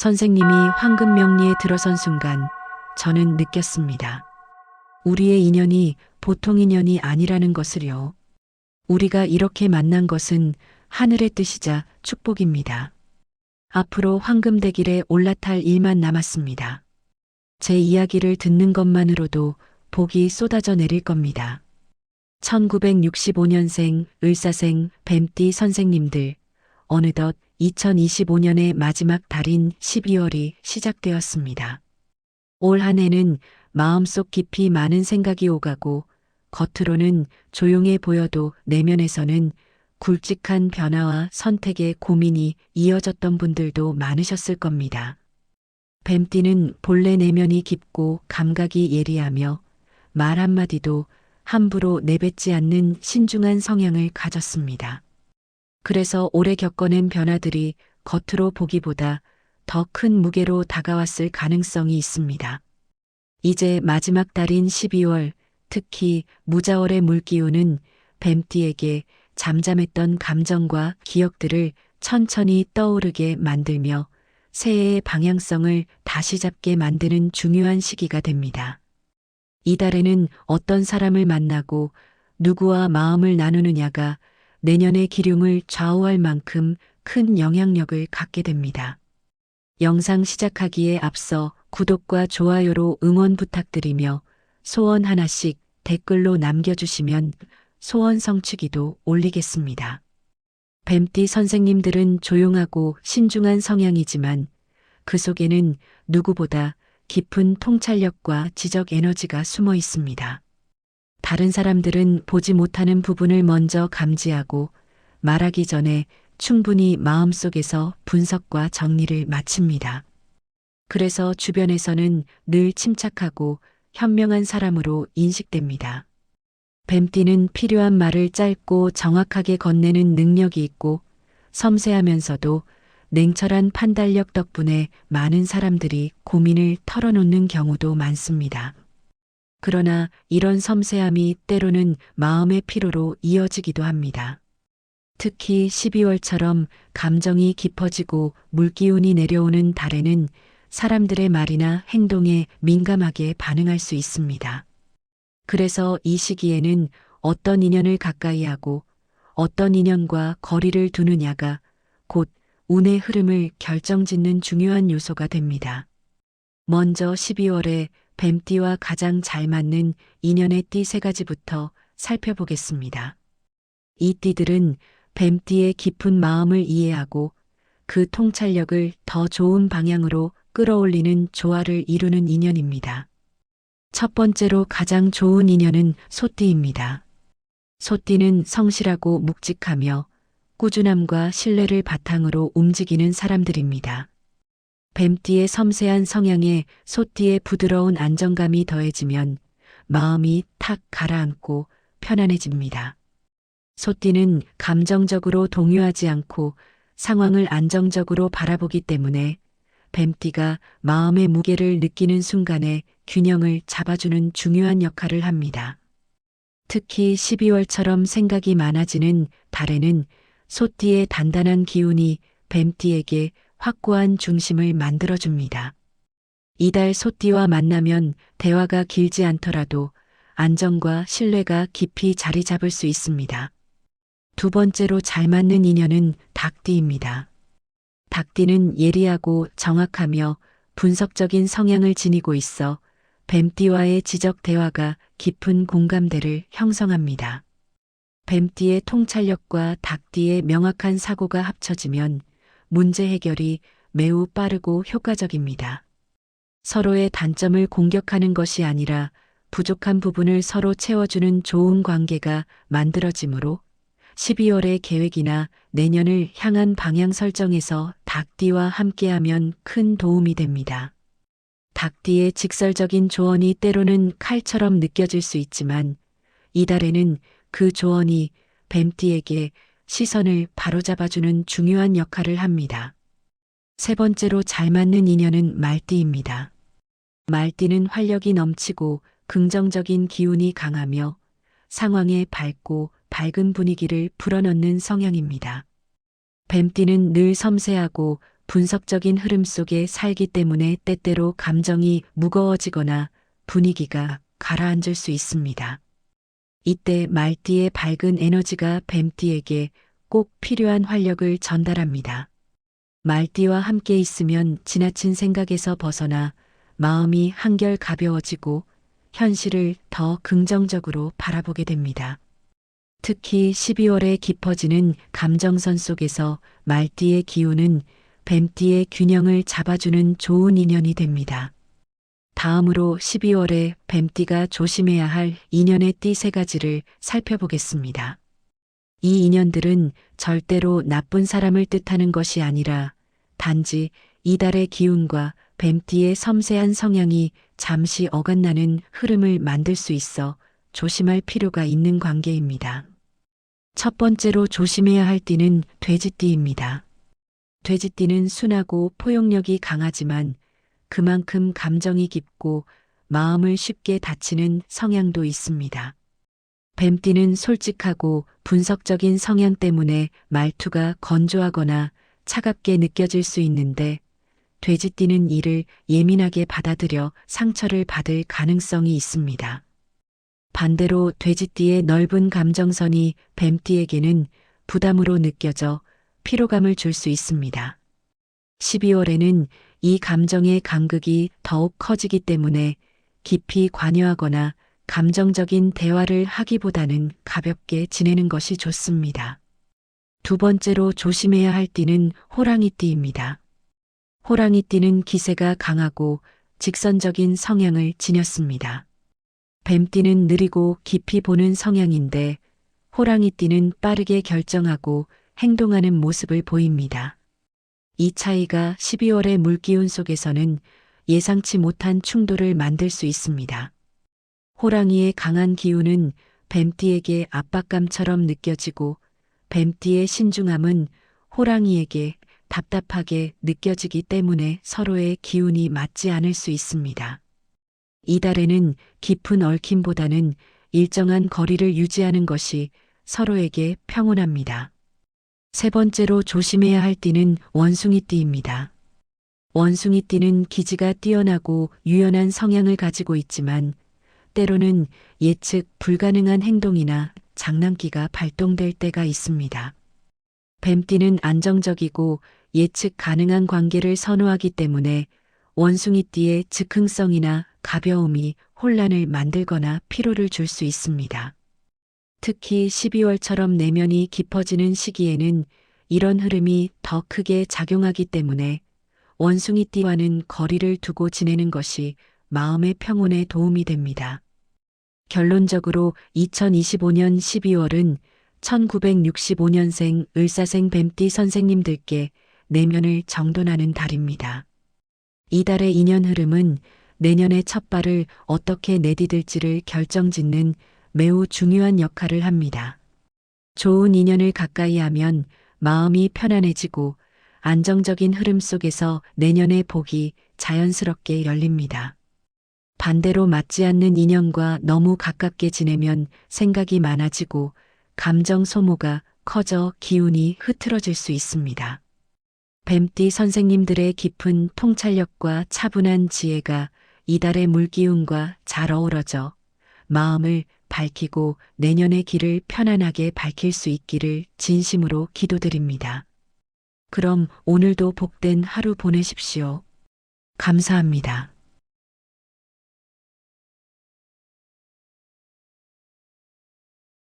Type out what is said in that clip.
선생님이 황금 명리에 들어선 순간 저는 느꼈습니다. 우리의 인연이 보통 인연이 아니라는 것을요. 우리가 이렇게 만난 것은 하늘의 뜻이자 축복입니다. 앞으로 황금대길에 올라탈 일만 남았습니다. 제 이야기를 듣는 것만으로도 복이 쏟아져 내릴 겁니다. 1965년생 을사생 뱀띠 선생님들, 어느덧 2025년의 마지막 달인 12월이 시작되었습니다. 올 한 해는 마음속 깊이 많은 생각이 오가고 겉으로는 조용해 보여도 내면에서는 굵직한 변화와 선택의 고민이 이어졌던 분들도 많으셨을 겁니다. 뱀띠는 본래 내면이 깊고 감각이 예리하며 말 한마디도 함부로 내뱉지 않는 신중한 성향을 가졌습니다. 그래서 오래 겪어낸 변화들이 겉으로 보기보다 더 큰 무게로 다가왔을 가능성이 있습니다. 이제 마지막 달인 12월, 특히 무자월의 물기운은 뱀띠에게 잠잠했던 감정과 기억들을 천천히 떠오르게 만들며 새해의 방향성을 다시 잡게 만드는 중요한 시기가 됩니다. 이달에는 어떤 사람을 만나고 누구와 마음을 나누느냐가 내년의 기륭을 좌우할 만큼 큰 영향력을 갖게 됩니다. 영상 시작하기에 앞서 구독과 좋아요로 응원 부탁드리며 소원 하나씩 댓글로 남겨주시면 소원 성취기도 올리겠습니다. 뱀띠 선생님들은 조용하고 신중한 성향이지만 그 속에는 누구보다 깊은 통찰력과 지적 에너지가 숨어 있습니다. 다른 사람들은 보지 못하는 부분을 먼저 감지하고 말하기 전에 충분히 마음속에서 분석과 정리를 마칩니다. 그래서 주변에서는 늘 침착하고 현명한 사람으로 인식됩니다. 뱀띠는 필요한 말을 짧고 정확하게 건네는 능력이 있고 섬세하면서도 냉철한 판단력 덕분에 많은 사람들이 고민을 털어놓는 경우도 많습니다. 그러나 이런 섬세함이 때로는 마음의 피로로 이어지기도 합니다. 특히 12월처럼 감정이 깊어지고 물기운이 내려오는 달에는 사람들의 말이나 행동에 민감하게 반응할 수 있습니다. 그래서 이 시기에는 어떤 인연을 가까이 하고 어떤 인연과 거리를 두느냐가 곧 운의 흐름을 결정짓는 중요한 요소가 됩니다. 먼저 12월에 뱀띠와 가장 잘 맞는 인연의 띠 세 가지부터 살펴보겠습니다. 이 띠들은 뱀띠의 깊은 마음을 이해하고 그 통찰력을 더 좋은 방향으로 끌어올리는 조화를 이루는 인연입니다. 첫 번째로 가장 좋은 인연은 소띠입니다. 소띠는 성실하고 묵직하며 꾸준함과 신뢰를 바탕으로 움직이는 사람들입니다. 뱀띠의 섬세한 성향에 소띠의 부드러운 안정감이 더해지면 마음이 탁 가라앉고 편안해집니다. 소띠는 감정적으로 동요하지 않고 상황을 안정적으로 바라보기 때문에 뱀띠가 마음의 무게를 느끼는 순간에 균형을 잡아주는 중요한 역할을 합니다. 특히 12월처럼 생각이 많아지는 달에는 소띠의 단단한 기운이 뱀띠에게 확고한 중심을 만들어줍니다. 이달 소띠와 만나면 대화가 길지 않더라도 안정과 신뢰가 깊이 자리 잡을 수 있습니다. 두 번째로 잘 맞는 인연은 닭띠입니다. 닭띠는 예리하고 정확하며 분석적인 성향을 지니고 있어 뱀띠와의 지적 대화가 깊은 공감대를 형성합니다. 뱀띠의 통찰력과 닭띠의 명확한 사고가 합쳐지면 문제 해결이 매우 빠르고 효과적입니다. 서로의 단점을 공격하는 것이 아니라 부족한 부분을 서로 채워주는 좋은 관계가 만들어지므로 12월의 계획이나 내년을 향한 방향 설정에서 닭띠와 함께하면 큰 도움이 됩니다. 닭띠의 직설적인 조언이 때로는 칼처럼 느껴질 수 있지만 이달에는 그 조언이 뱀띠에게 시선을 바로잡아주는 중요한 역할을 합니다. 세 번째로 잘 맞는 인연은 말띠입니다. 말띠는 활력이 넘치고 긍정적인 기운이 강하며 상황에 밝고 밝은 분위기를 불어넣는 성향입니다. 뱀띠는 늘 섬세하고 분석적인 흐름 속에 살기 때문에 때때로 감정이 무거워지거나 분위기가 가라앉을 수 있습니다. 이때 말띠의 밝은 에너지가 뱀띠에게 꼭 필요한 활력을 전달합니다. 말띠와 함께 있으면 지나친 생각에서 벗어나 마음이 한결 가벼워지고 현실을 더 긍정적으로 바라보게 됩니다. 특히 12월에 깊어지는 감정선 속에서 말띠의 기운은 뱀띠의 균형을 잡아주는 좋은 인연이 됩니다. 다음으로 12월에 뱀띠가 조심해야 할 인연의 띠 세 가지를 살펴보겠습니다. 이 인연들은 절대로 나쁜 사람을 뜻하는 것이 아니라 단지 이달의 기운과 뱀띠의 섬세한 성향이 잠시 어긋나는 흐름을 만들 수 있어 조심할 필요가 있는 관계입니다. 첫 번째로 조심해야 할 띠는 돼지띠입니다. 돼지띠는 순하고 포용력이 강하지만 그만큼 감정이 깊고 마음을 쉽게 다치는 성향도 있습니다. 뱀띠는 솔직하고 분석적인 성향 때문에 말투가 건조하거나 차갑게 느껴질 수 있는데 돼지띠는 이를 예민하게 받아들여 상처를 받을 가능성이 있습니다. 반대로 돼지띠의 넓은 감정선이 뱀띠에게는 부담으로 느껴져 피로감을 줄 수 있습니다. 12월에는 이 감정의 간극이 더욱 커지기 때문에 깊이 관여하거나 감정적인 대화를 하기보다는 가볍게 지내는 것이 좋습니다. 두 번째로 조심해야 할 띠는 호랑이띠입니다. 호랑이띠는 기세가 강하고 직선적인 성향을 지녔습니다. 뱀띠는 느리고 깊이 보는 성향인데 호랑이띠는 빠르게 결정하고 행동하는 모습을 보입니다. 이 차이가 12월의 물기운 속에서는 예상치 못한 충돌을 만들 수 있습니다. 호랑이의 강한 기운은 뱀띠에게 압박감처럼 느껴지고 뱀띠의 신중함은 호랑이에게 답답하게 느껴지기 때문에 서로의 기운이 맞지 않을 수 있습니다. 이달에는 깊은 얽힘보다는 일정한 거리를 유지하는 것이 서로에게 평온합니다. 세 번째로 조심해야 할 띠는 원숭이띠입니다. 원숭이띠는 기지가 뛰어나고 유연한 성향을 가지고 있지만 때로는 예측 불가능한 행동이나 장난기가 발동될 때가 있습니다. 뱀띠는 안정적이고 예측 가능한 관계를 선호하기 때문에 원숭이띠의 즉흥성이나 가벼움이 혼란을 만들거나 피로를 줄 수 있습니다. 특히 12월처럼 내면이 깊어지는 시기에는 이런 흐름이 더 크게 작용하기 때문에 원숭이띠와는 거리를 두고 지내는 것이 마음의 평온에 도움이 됩니다. 결론적으로 2025년 12월은 1965년생 을사생 뱀띠 선생님들께 내면을 정돈하는 달입니다. 이달의 인연 흐름은 내년의 첫 발을 어떻게 내디딜지를 결정짓는 매우 중요한 역할을 합니다. 좋은 인연을 가까이 하면 마음이 편안해지고 안정적인 흐름 속에서 내년의 복이 자연스럽게 열립니다. 반대로 맞지 않는 인연과 너무 가깝게 지내면 생각이 많아지고 감정 소모가 커져 기운이 흐트러질 수 있습니다. 뱀띠 선생님들의 깊은 통찰력과 차분한 지혜가 이달의 물기운과 잘 어우러져 마음을 밝히고 내년의 길을 편안하게 밝힐 수 있기를 진심으로 기도드립니다. 그럼 오늘도 복된 하루 보내십시오. 감사합니다.